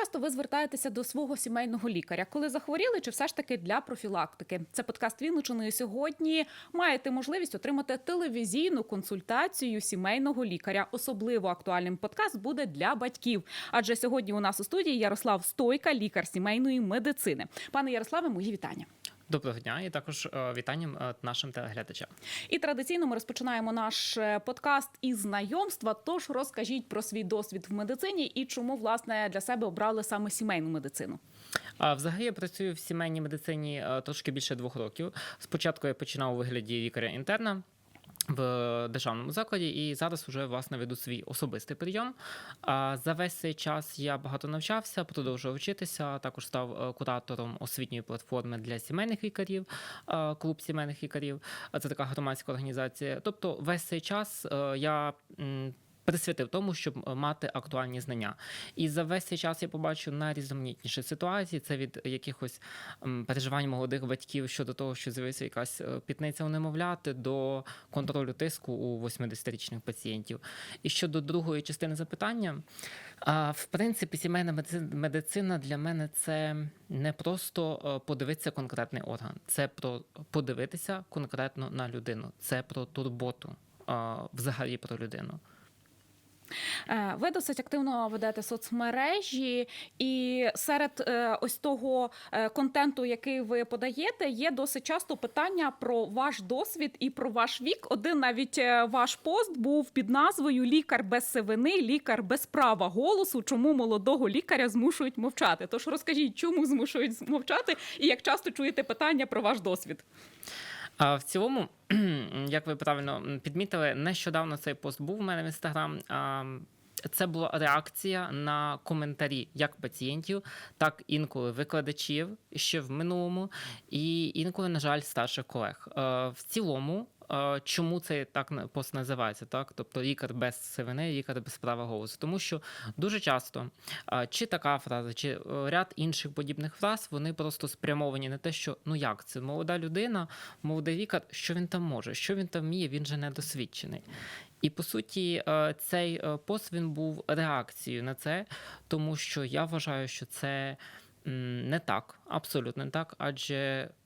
часто ви звертаєтеся до свого сімейного лікаря, коли захворіли, чи все ж таки для профілактики? Це подкаст Вінничини. Сьогодні маєте можливість отримати телевізійну консультацію сімейного лікаря. Особливо актуальним подкаст буде для батьків. Адже сьогодні у нас у студії Ярослав Стойка, лікар сімейної медицини. Пане Ярославе, мої вітання. Доброго дня і також е, вітанням е, нашим телеглядачам. І традиційно ми розпочинаємо наш е, подкаст із знайомства. Тож розкажіть про свій досвід в медицині і чому власне для себе обрали саме сімейну медицину. Взагалі я працюю в сімейній медицині трошки більше двох років. Спочатку я починав у вигляді лікаря-інтерна. В державному закладі, і зараз вже власне веду свій особистий прийом. За весь цей час я багато навчався, продовжував вчитися. Також став е, куратором освітньої платформи для сімейних лікарів, е, клуб сімейних лікарів. Це така громадська організація. Тобто, весь цей час е, я. Присвятив тому, щоб е, мати актуальні знання, і за весь цей час я побачу найрізноманітніші ситуації. Це від якихось переживань молодих батьків щодо того, що з'явиться якась е, пітниця у немовляти, до контролю тиску у 80-річних пацієнтів. І щодо другої частини запитання, в принципі, сімейна медици- медицина для мене це не просто е, подивитися конкретний орган, це про подивитися конкретно на людину, це про турботу. Взагалі про людину. Е, Ви досить активно ведете соцмережі, і серед е, ось того е, контенту, який ви подаєте, є досить часто питання про ваш досвід і про ваш вік. Один навіть ваш пост був під назвою Лікар без сивини, лікар без права голосу. Чому молодого лікаря змушують мовчати? Тож розкажіть, чому змушують мовчати, і як часто чуєте питання про ваш досвід? А в цілому, як ви правильно підмітили, нещодавно цей пост був у мене в інстаграм. Це була реакція на коментарі як пацієнтів, так інколи викладачів ще в минулому, і інколи, на жаль, старших колег. Е, В цілому. Чому це так пост називається? Так, тобто лікар без сивини, лікар без права голосу. Тому що дуже часто чи така фраза, чи е, ряд інших подібних фраз вони просто спрямовані на те, що ну як це молода людина, молодий лікар, що він там може, що він там вміє, він же недосвідчений. І по суті, е, цей е, пост він був реакцією на це, тому що я вважаю, що це. Не так, абсолютно не так. Адже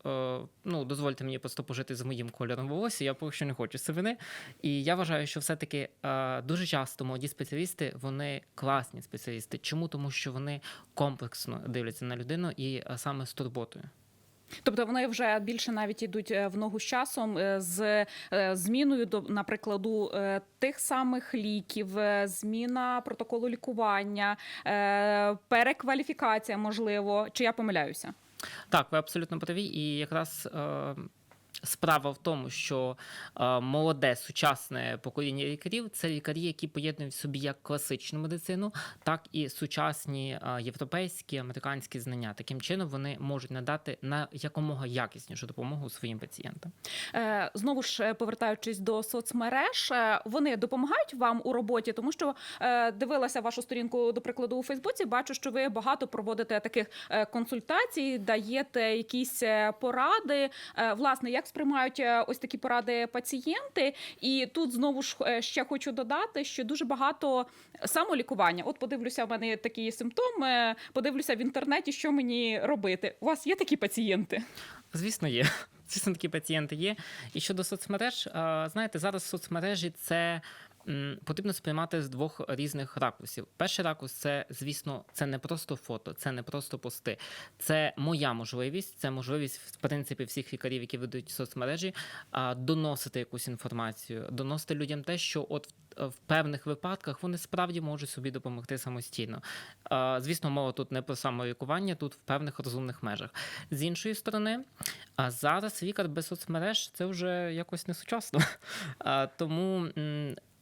е, ну дозвольте мені просто пожити з моїм кольором волосся. Я поки що не хочу сивини. І я вважаю, що все-таки е, дуже часто молоді спеціалісти вони класні спеціалісти. Чому? Тому що вони комплексно дивляться на людину і е, саме з турботою. Тобто вони вже більше навіть ідуть е, в ногу з часом е, з е, зміною до наприкладу е, тих самих ліків, зміна протоколу лікування, перекваліфікація, можливо, чи я помиляюся? Так, ви абсолютно праві. І якраз справа в тому, що е, молоде сучасне покоління лікарів це лікарі, які поєднують в собі як класичну медицину, так і сучасні е, європейські, американські знання. Таким чином вони можуть надати на якомога якіснішу допомогу своїм пацієнтам. Е, Знову ж повертаючись до соцмереж, вони допомагають вам у роботі, тому що дивилася вашу сторінку, до прикладу, у Фейсбуці. Бачу, що ви багато проводите таких консультацій, даєте якісь поради. Власне, як сприймають е, ось такі поради пацієнти? І тут знову ж е, ще хочу додати, що дуже багато самолікування. От подивлюся, в мене такі симптоми. Подивлюся в інтернеті, що мені робити. У вас є такі пацієнти? Звісно, є. Звісно, такі пацієнти є. І щодо соцмереж, знаєте, зараз соцмережі це. Потрібно сприймати з двох різних ракурсів. Перший ракурс це, звісно, це не просто фото, це не просто пости. Це моя можливість, це можливість, в принципі, всіх лікарів, які ведуть соцмережі, доносити якусь інформацію, доносити людям те, що от в- в певних випадках вони справді можуть собі допомогти самостійно. Звісно, мова тут не про самолікування, тут в певних розумних межах. З іншої сторони, зараз лікар без соцмереж це вже якось не сучасно. Тому.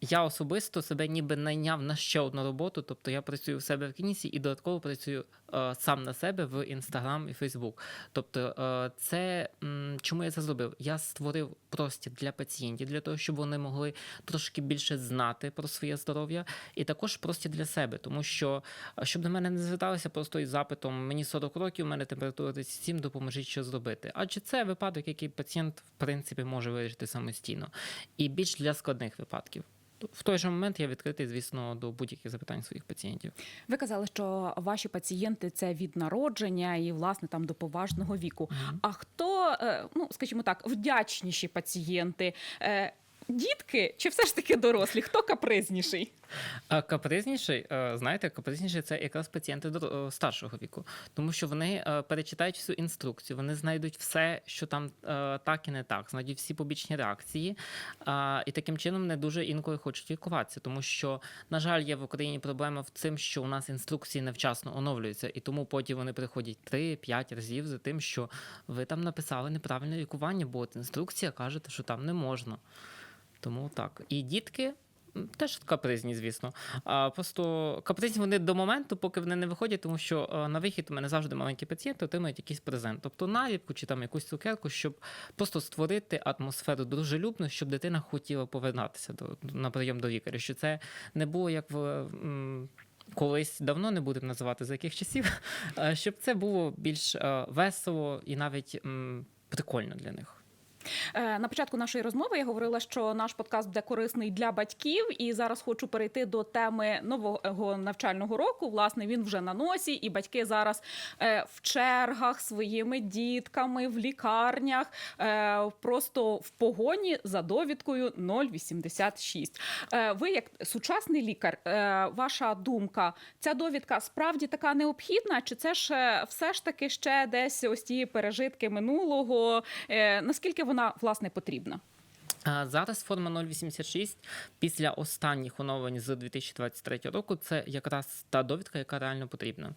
Я особисто себе ніби найняв на ще одну роботу, тобто я працюю в себе в клініці і додатково працюю е, сам на себе в Інстаграм і Фейсбук. Тобто, е, це м, чому я це зробив? Я створив простір для пацієнтів, для того, щоб вони могли трошки більше знати про своє здоров'я, і також простір для себе, тому що е, щоб до мене не зверталися просто із запитом мені 40 років, у мене температура 37, допоможіть що зробити. Адже це випадок, який пацієнт в принципі може вирішити самостійно, і більш для складних випадків. В той же момент я відкритий, звісно, до будь-яких запитань своїх пацієнтів. Ви казали, що ваші пацієнти це від народження і власне там до поважного віку. А хто, е, ну скажімо так, вдячніші пацієнти? Дітки чи все ж таки дорослі? Хто капризніший? Капризніший, е, знаєте, капризніший це якраз пацієнти е, старшого віку, тому що вони е, перечитають всю інструкцію, вони знайдуть все, що там так і не так, знайдуть всі побічні реакції, і таким чином не дуже інколи хочуть лікуватися, тому що, на жаль, є в Україні проблема в цим, що у нас інструкції невчасно оновлюються, і тому потім вони приходять 3-5 разів за тим, що ви там написали неправильне лікування, бо от інструкція каже, що там не можна. Тому так. І дітки. Теж капризні, звісно. А просто капризні вони до моменту, поки вони не виходять, тому що е, на вихід у мене завжди маленькі пацієнти отримують якийсь презент, тобто наліпку чи там якусь цукерку, щоб просто створити атмосферу дружелюбну, щоб дитина хотіла повернатися до на прийом до лікаря. Що це не було як в. Колись давно не будемо називати за яких часів, е, щоб це було більш е, весело і навіть прикольно для них. Е, На початку нашої розмови я говорила, що наш подкаст буде корисний для батьків, і зараз хочу перейти до теми нового навчального року. Власне, він вже на носі, і батьки зараз е, в чергах своїми дітками в лікарнях, е, просто в погоні за довідкою 086. Е, Ви, як сучасний лікар, ваша думка, ця довідка справді така необхідна? Чи це ж все ж таки ще десь ось ті пережитки минулого? Наскільки вона власне потрібна? Зараз форма 086 після останніх оновлень з 2023 року це якраз та довідка, яка реально потрібна.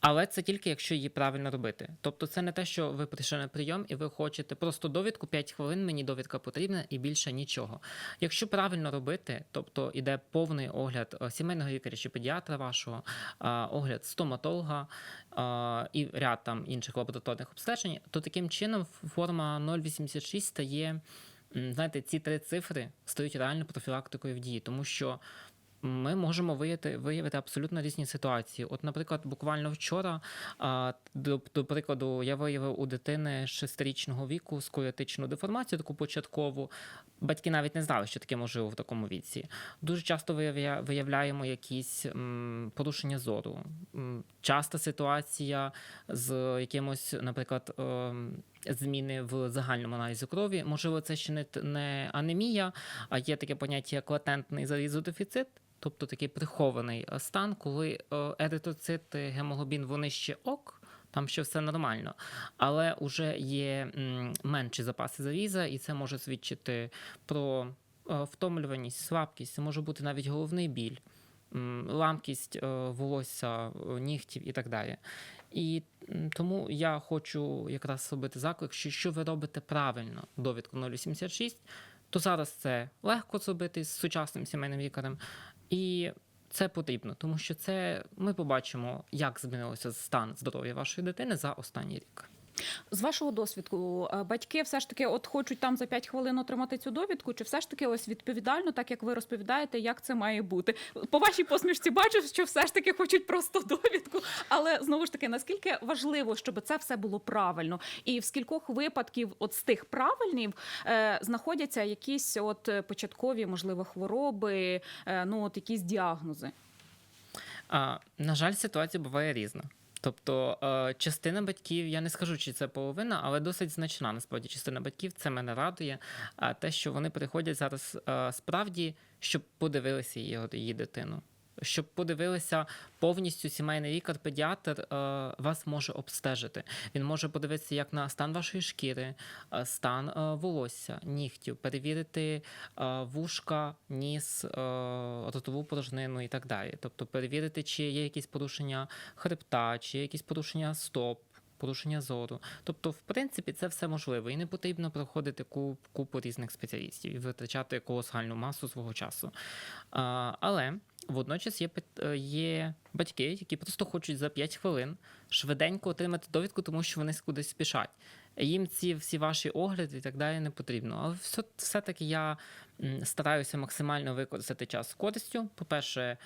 Але це тільки якщо її правильно робити. Тобто, це не те, що ви прийшли на прийом і ви хочете просто довідку 5 хвилин. Мені довідка потрібна і більше нічого. Якщо правильно робити, тобто іде повний огляд е, сімейного лікаря чи педіатра вашого, огляд стоматолога і ряд там інших лабораторних обстежень, то таким чином форма 086 стає. Знаєте, ці три цифри стають реально профілактикою в дії, тому що ми можемо виявити, виявити абсолютно різні ситуації. От, наприклад, буквально вчора, до, до прикладу, я виявив у дитини шестирічного віку сколіотичну деформацію, таку початкову. Батьки навіть не знали, що таке можливо в такому віці. Дуже часто виявля, виявляємо якісь порушення зору. Часта ситуація з якимось, наприклад, ем, зміни в загальному аналізі крові. Можливо, це ще не, не анемія, а є таке поняття як латентний залізодефіцит. Тобто такий прихований е, стан, коли е, еритроцити, гемоглобін, вони ще ок, там ще все нормально, але вже є менші запаси заліза, і це може свідчити про е, втомлюваність, слабкість, це може бути навіть головний біль, ламкість волосся, нігтів і так далі. І тому я хочу якраз робити заклик, що що ви робите правильно довідку 086, то зараз це легко зробити з сучасним сімейним лікарем. І це потрібно, тому що це ми побачимо, як змінилося стан здоров'я вашої дитини за останній рік. З вашого досвіду, е, батьки все ж таки от хочуть там за 5 хвилин отримати цю довідку, чи все ж таки ось відповідально, так як ви розповідаєте, як це має бути? По вашій посмішці бачу, що все ж таки хочуть просто довідку. Але знову ж таки, наскільки важливо, щоб це все було правильно, і в скількох випадків, от з тих правильнів, е, знаходяться якісь от початкові, можливо, хвороби, е, ну от якісь діагнози. А, на жаль, ситуація буває різна. Тобто е, частина батьків, я не скажу, чи це половина, але досить значна насправді частина батьків. Це мене радує. А те, що вони приходять зараз е, справді, щоб подивилися її, її дитину. Щоб подивилися повністю сімейний лікар-педіатр е, вас може обстежити. Він може подивитися як на стан вашої шкіри, е, стан е, волосся, нігтів, перевірити вушка, ніс, ротову порожнину і так далі. Тобто перевірити, чи є якісь порушення хребта, чи є якісь порушення стоп. Порушення зору. Тобто, в принципі, це все можливо, і не потрібно проходити куп, купу різних спеціалістів і витрачати колосальну масу свого часу. А, але водночас є, е, є батьки, які просто хочуть за 5 хвилин швиденько отримати довідку, тому що вони кудись спішать. Їм ці всі ваші огляди і так далі не потрібно. Але все, все-таки я стараюся максимально використати час з користю. По-перше,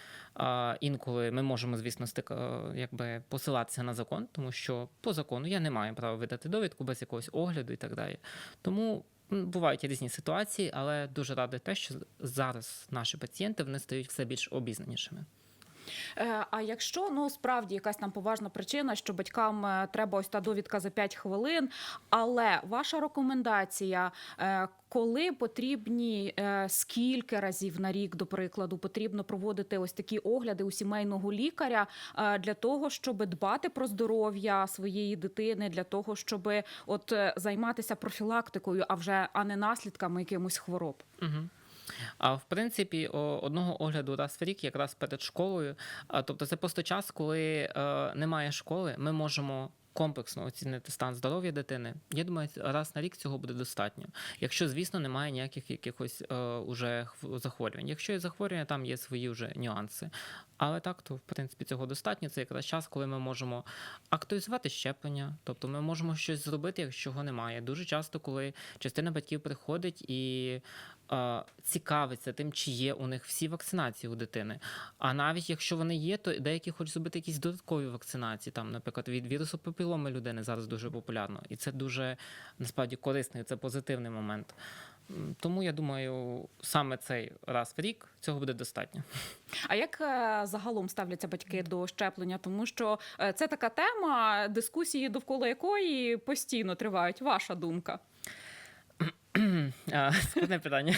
інколи ми можемо, звісно, стик, е, якби посилатися на закон, тому що по закону я не маю права видати довідку без якогось огляду і так далі. Тому Бувають різні ситуації, але дуже радий те, що зараз наші пацієнти вони стають все більш обізнанішими. Е, А якщо ну справді якась там поважна причина, що батькам е, треба ось та довідка за 5 хвилин, але ваша рекомендація, е, коли потрібні скільки разів на рік, до прикладу, потрібно проводити ось такі огляди у сімейного лікаря для того, щоб дбати про здоров'я своєї дитини, для того, щоб от займатися профілактикою, а вже а не наслідками якимось хвороб. Угу. А в принципі, одного огляду раз в рік, якраз перед школою. Тобто, це просто час, коли е, немає школи, ми можемо. Комплексно оцінити стан здоров'я дитини. Я думаю, раз на рік цього буде достатньо. Якщо, звісно, немає ніяких якихось е, уже захворювань. Якщо є захворювання, там є свої вже нюанси. Але так, то в принципі цього достатньо. Це якраз час, коли ми можемо актуалізувати щеплення, тобто ми можемо щось зробити, якщо його немає. Дуже часто, коли частина батьків приходить і е, цікавиться тим, чи є у них всі вакцинації у дитини. А навіть якщо вони є, то деякі хочуть зробити якісь додаткові вакцинації. Там, наприклад, від вірусу папіломи людини зараз дуже популярно, і це дуже насправді корисний, це позитивний момент. Тому я думаю, саме цей раз в рік цього буде достатньо. А як е, загалом ставляться батьки до щеплення? Тому що е, це така тема, дискусії довкола якої постійно тривають. Ваша думка? Складне питання.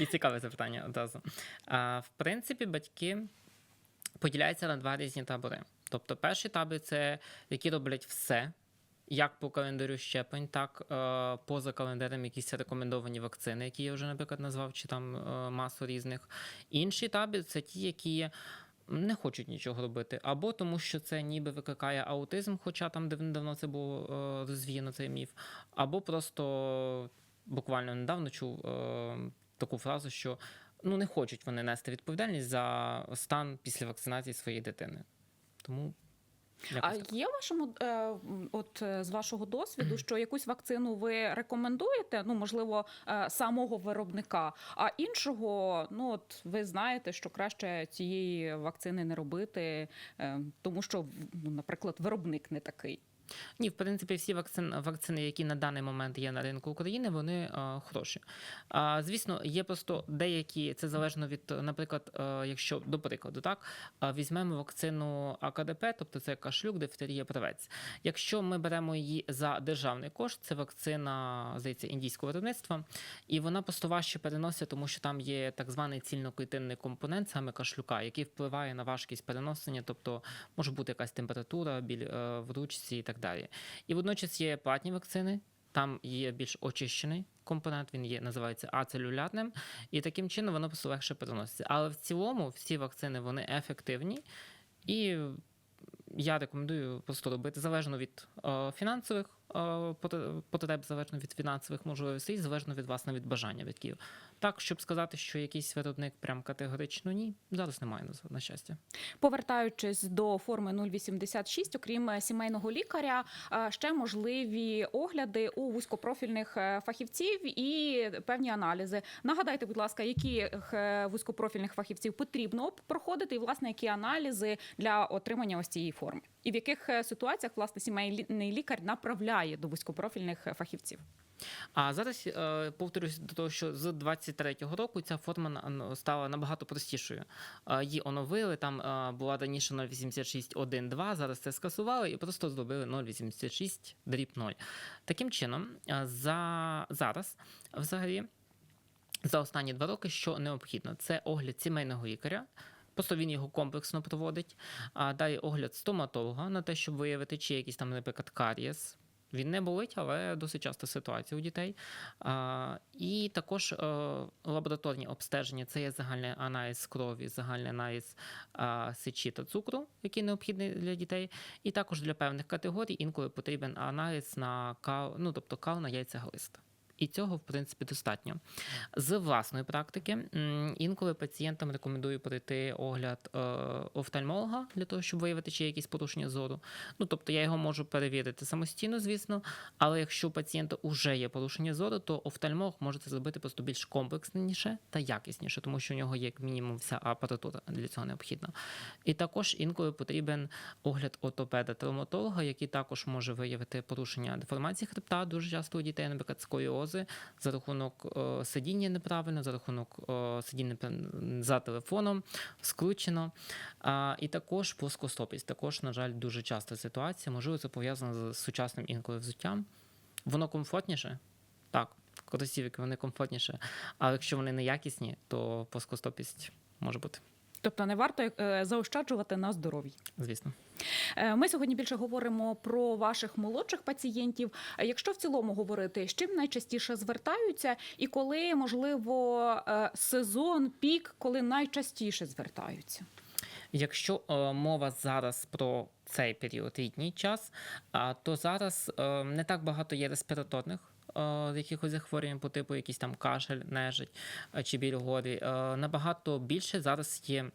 І цікаве запитання одразу. В принципі, батьки поділяються на два різні табори. Тобто, перший табір це які роблять все. Як по календарю щеплень, так е, поза календарем якісь рекомендовані вакцини, які я вже, наприклад, назвав, чи там е, масу різних. Інший табір це ті, які не хочуть нічого робити, або тому, що це ніби викликає аутизм, хоча там давно це було е, розвіяно цей міф, або просто буквально недавно чув таку фразу, що ну не хочуть вони нести відповідальність за стан після вакцинації своєї дитини. Тому А так. є в вашому е, от е, з вашого досвіду, що якусь вакцину ви рекомендуєте? Ну можливо, е, самого виробника, а іншого, ну от ви знаєте, що краще цієї вакцини не робити, е, тому що ну, наприклад, виробник не такий. Ні, в принципі, всі вакцин, вакцини, які на даний момент є на ринку України, вони е, хороші. А, звісно, є просто деякі, це залежно від, наприклад, е, якщо до прикладу, так е, візьмемо вакцину АКДП, тобто це кашлюк, дифтерія, правець. Якщо ми беремо її за державний кошт, це вакцина, здається, індійського виробництва, і вона просто важче переноситься, тому що там є так званий цільноклітинний компонент, саме кашлюка, який впливає на важкість переносення, тобто може бути якась температура біль в ручці і так далі. І водночас є платні вакцини. Там є більш очищений компонент, він є, називається ацелюлятним, і таким чином воно легше переноситься. Але в цілому всі вакцини вони ефективні, і я рекомендую просто робити залежно від о, фінансових е, потре- потреб, залежно від фінансових можливостей, залежно від власне від бажання батьків. Так, щоб сказати, що якийсь виробник прям категорично ні, зараз немає на, щастя. Повертаючись до форми 086, окрім е, сімейного лікаря, е, ще можливі огляди у вузькопрофільних е, фахівців і певні аналізи. Нагадайте, будь ласка, яких е, вузькопрофільних фахівців потрібно проходити, і власне які аналізи для отримання ось цієї форми, і в яких е, ситуаціях власне сімейний лікар направляє до вузькопрофільних е, фахівців. А зараз е, повторюсь до того, що з 23-го року ця форма на- стала набагато простішою. Е, її оновили, там була раніше 086.1.2, зараз це скасували і просто зробили 086 дріб Таким чином, за, зараз взагалі за останні два роки, що необхідно, це огляд сімейного лікаря. Просто він його комплексно проводить. А далі огляд стоматолога на те, щоб виявити, чи якийсь там, наприклад, карієс. Він не болить, але досить часто ситуація у дітей. А, і також а, лабораторні обстеження це є загальний аналіз крові, загальний аналіз а, сечі та цукру, який необхідний для дітей. І також для певних категорій інколи потрібен аналіз на кал, ну тобто кал на яйця глиста. І цього, в принципі, достатньо. З власної практики, інколи пацієнтам рекомендую пройти огляд е, офтальмолога для того, щоб виявити, чи є якісь порушення зору. Ну, тобто я його можу перевірити самостійно, звісно, але якщо у пацієнта вже є порушення зору, то офтальмолог може це зробити просто більш комплексніше та якісніше, тому що у нього є як мінімум вся апаратура для цього необхідна. І також інколи потрібен огляд ортопеда-травматолога, який також може виявити порушення деформації хребта дуже часто у дітей, наприклад, сколіоз пози за рахунок е, сидіння неправильно, за рахунок е, сидіння за телефоном, скручено. І також плоскостопість. Також, на жаль, дуже часта ситуація. Можливо, це пов'язано з сучасним інколи взуттям. Воно комфортніше? Так, кросівки вони комфортніше. Але якщо вони неякісні, то плоскостопість може бути, Тобто не варто е, заощаджувати на здоров'ї. звісно. Е, Ми сьогодні більше говоримо про ваших молодших пацієнтів. Якщо в цілому говорити, з чим найчастіше звертаються, і коли можливо е, сезон, пік, коли найчастіше звертаються? Якщо е, мова зараз про цей період літній час, а, то зараз е, не так багато є респіраторних. Е, Якихось захворювань по типу якийсь там кашель, нежить е, чи біль горі. Е, Набагато більше зараз є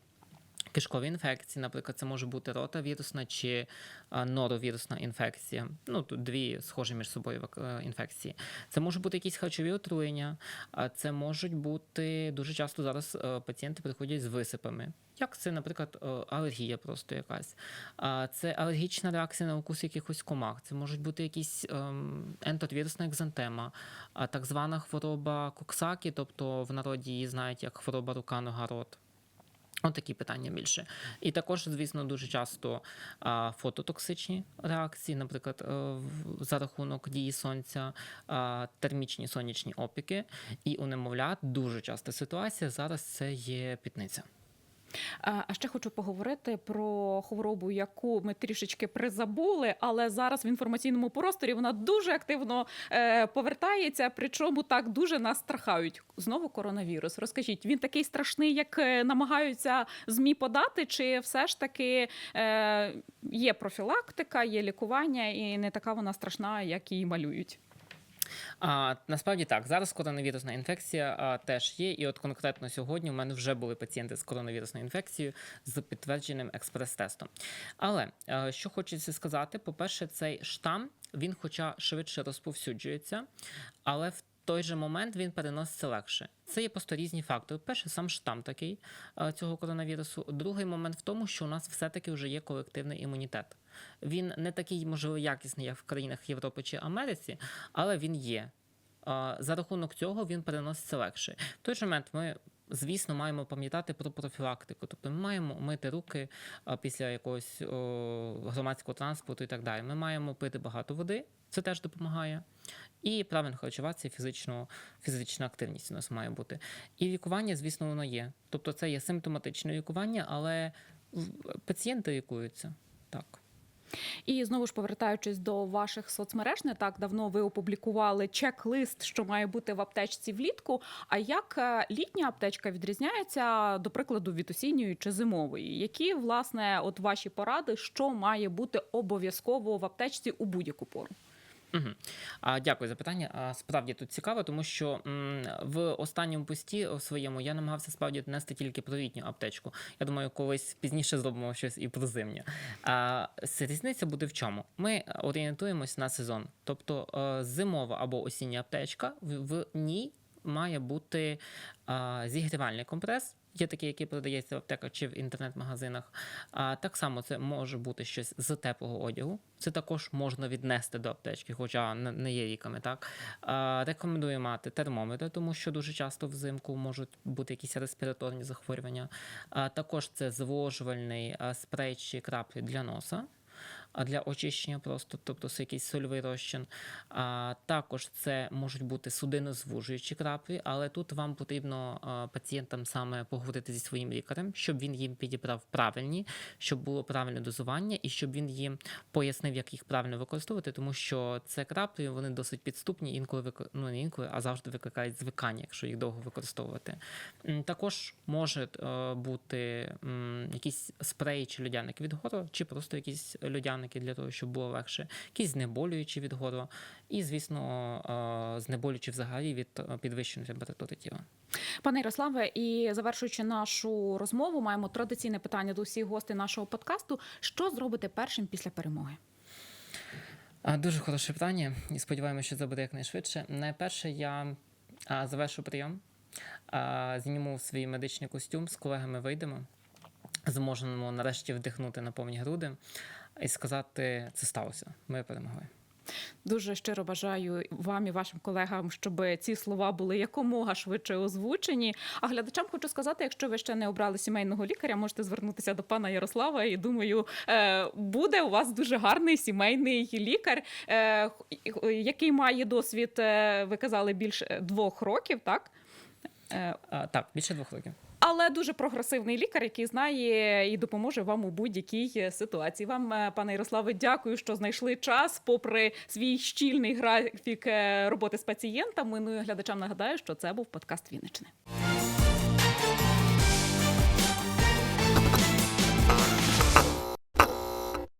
кишкові інфекції, наприклад, це може бути ротавірусна чи е, норовірусна інфекція. Ну тут дві схожі між собою е, інфекції. Це може бути якісь харчові отруєння, а це можуть бути дуже часто зараз е, пацієнти приходять з висипами. Як це, наприклад, алергія просто якась. А Це алергічна реакція на укус якихось комах. Це можуть бути якісь ем, ентовірусна екзантема, а так звана хвороба коксакі, тобто в народі її знають як хвороба рука, нога, рот. От такі питання більше. І також, звісно, дуже часто а, фототоксичні реакції, наприклад, а, в- за рахунок дії сонця, а, термічні сонячні опіки. І у немовлят дуже часта ситуація зараз це є пітниця. А ще хочу поговорити про хворобу, яку ми трішечки призабули, але зараз в інформаційному просторі вона дуже активно е, повертається. Причому так дуже нас страхають. Знову коронавірус. Розкажіть, він такий страшний, як е, намагаються змі подати, чи все ж таки е, є профілактика, є лікування, і не така вона страшна, як її малюють. А, насправді так, зараз коронавірусна інфекція а, теж є. І от конкретно сьогодні у мене вже були пацієнти з коронавірусною інфекцією з підтвердженим експрес-тестом. Але а, що хочеться сказати, по-перше, цей штам він, хоча швидше розповсюджується, але в той же момент він переноситься легше. Це є просто різні фактори. Перший сам штам такий е, цього коронавірусу. Другий момент в тому, що у нас все-таки вже є колективний імунітет. Він не такий, можливо, якісний, як в країнах Європи чи Америці, але він є. За рахунок цього він переноситься легше. В той же момент ми. Звісно, маємо пам'ятати про профілактику, тобто ми маємо мити руки після якогось громадського транспорту і так далі. Ми маємо пити багато води, це теж допомагає. І правильно харчуватися, фізично, фізична активність у нас має бути. І лікування, звісно, воно є. Тобто це є симптоматичне лікування, але пацієнти лікуються. Так. І знову ж повертаючись до ваших соцмереж, не так давно ви опублікували чек-лист, що має бути в аптечці влітку. А як е, літня аптечка відрізняється, до прикладу, від осінньої чи зимової? Які власне от ваші поради, що має бути обов'язково в аптечці у будь-яку пору? Угу. А, дякую за питання. А, справді тут цікаво, тому що м, в останньому пості своєму я намагався справді нести тільки про літню аптечку. Я думаю, колись пізніше зробимо щось і про зимню. А, різниця буде в чому? Ми орієнтуємось на сезон, тобто е, зимова або осіння аптечка, в ній має бути а, зігрівальний компрес. Є такі, які продається в аптеках чи в інтернет-магазинах. А так само це може бути щось з теплого одягу. Це також можна віднести до аптечки, хоча не- є ліками. Так а, рекомендую мати термометр, тому що дуже часто взимку можуть бути якісь респіраторні захворювання. А також це зволожувальний спрей чи краплі для носа. А для очищення просто, тобто це якийсь сольовий розчин. А також це можуть бути судинозвужуючі краплі, але тут вам потрібно пацієнтам саме поговорити зі своїм лікарем, щоб він їм підібрав правильні, щоб було правильне дозування і щоб він їм пояснив, як їх правильно використовувати, тому що це краплі вони досить підступні, інколи ну не інколи, а завжди викликають звикання, якщо їх довго використовувати. Також може е, бути якісь спреї чи льодяники від гору, чи просто якісь льодяники для того, щоб було легше, якісь знеболюючі від гору, і, звісно, е, знеболюючі взагалі від е, підвищеної температури тіла. Пане Ярославе, і завершуючи нашу розмову, маємо традиційне питання до всіх гостей нашого подкасту: що зробите першим після перемоги? Дуже хороше питання, і сподіваємося, що це буде якнайшвидше. Найперше, я завершу прийом, зніму свій медичний костюм, з колегами вийдемо, зможемо нарешті вдихнути на повні груди і сказати, це сталося. Ми перемогли. Дуже щиро бажаю вам і вашим колегам, щоб ці слова були якомога швидше озвучені. А глядачам хочу сказати, якщо ви ще не обрали сімейного лікаря, можете звернутися до пана Ярослава. І думаю, е, буде у вас дуже гарний сімейний лікар, е, який має досвід. е, Ви казали більше двох років, так? Так, більше двох років. Але дуже прогресивний лікар, який знає і допоможе вам у будь-якій е, ситуації. Вам, е, пане Ярославе, дякую, що знайшли час, попри свій щільний графік е, роботи з пацієнтами. Ну і глядачам нагадаю, що це був подкаст Вінничини.